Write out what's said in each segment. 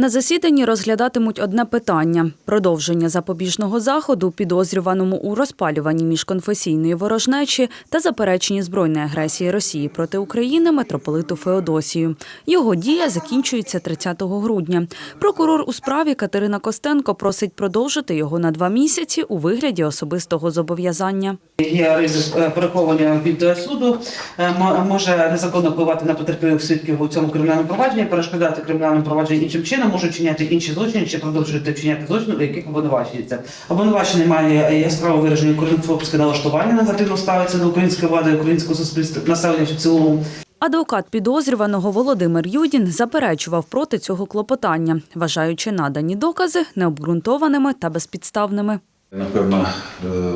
На засіданні розглядатимуть одне питання – продовження запобіжного заходу підозрюваному у розпалюванні міжконфесійної ворожнечі та запереченні збройної агресії Росії проти України митрополиту Феодосію. Його дія закінчується 30 грудня. Прокурор у справі Катерина Костенко просить продовжити його на два місяці у вигляді особистого зобов'язання. Є ризик е, переховування від е, суду, е, може незаконно впливати на потерпілих свідків у цьому кримінальному провадженні, перешкодати кримінальному провадженні іншим чином, може вчиняти інші злочини чи продовжувати вчиняти злочини, у яких обвинувачується. Обвинувачений має яскраво виражені корінфобське налаштування, негативно ставиться до української влади, українського суспільства, населення в цілому. Адвокат підозрюваного Володимир Юдін заперечував проти цього клопотання, вважаючи надані докази необґрунтованими та безпідставними. Напевно, е,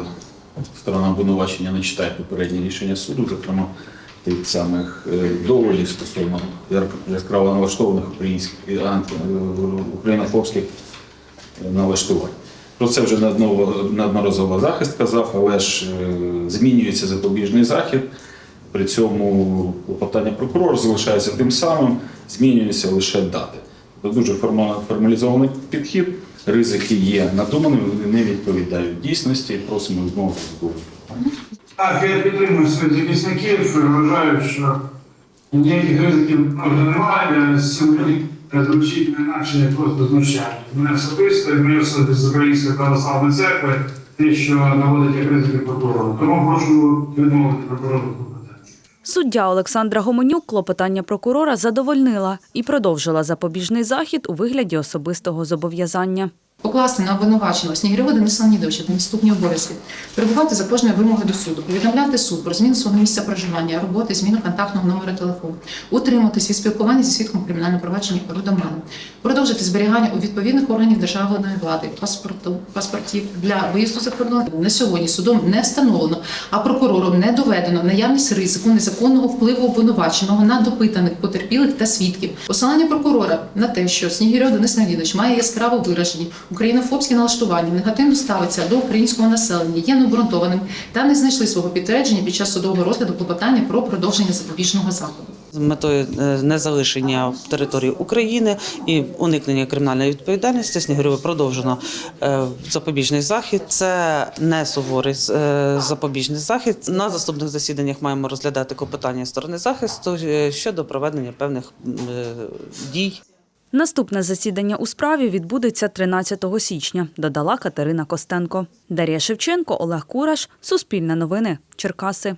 сторона обвинувачення не читає попередні рішення суду, зокрема тих самих е, доводів стосовно яскраво налаштованих українських е, українофобських е, налаштувань. Про це вже неодноразово захист казав, але ж змінюється запобіжний захід. При цьому клопотання прокурора залишається тим самим, змінюються лише дати. Це дуже формалізований підхід. Ризики є надуманими, вони не відповідають дійсності. Просимо відмовити Так, я підтримую своїх захисників, вважаю, що ніяких ризиків немає. Сьогодні звучить не інакше, як просто знущання. Мене особисто і моє особисто з Української православної церкви, те, що наводить як ризики прокурору. Тому прошу відмовити прокурору. Суддя Олександра Гомонюк клопотання прокурора задовольнила і продовжила запобіжний захід у вигляді особистого зобов'язання. Покласти на обвинуваченого Снігирєва Дениса Леонідовича та наступні обов'язки, перебувати за кожної вимоги до суду, повідомляти суд про зміну свого місця проживання, роботи, зміну контактного номера телефону, утриматись від спілкування зі свідком кримінального провадження Рудоманом, продовжити зберігання у відповідних органів державної влади паспорту, паспортів для виїзду за кордон. На сьогодні судом не встановлено, а прокурором не доведено наявність ризику незаконного впливу обвинуваченого на допитаних потерпілих та свідків. Посилання прокурора на те, що Снігирьов Денис Леонідович має яскраво виражені українофобські налаштування, негативно ставиться до українського населення, є необґрунтованим та не знайшли свого підтвердження під час судового розгляду клопотання про продовження запобіжного заходу. з метою е, незалишення території України і уникнення кримінальної відповідальності Снігурєву продовжено е, запобіжний захід. Це не суворий е, запобіжний захід. На заступних засіданнях маємо розглядати клопотання сторони захисту щодо проведення певних дій. Наступне засідання у справі відбудеться 13 січня, додала Катерина Костенко. Дар'я Шевченко, Олег Кураш, Суспільне новини, Черкаси.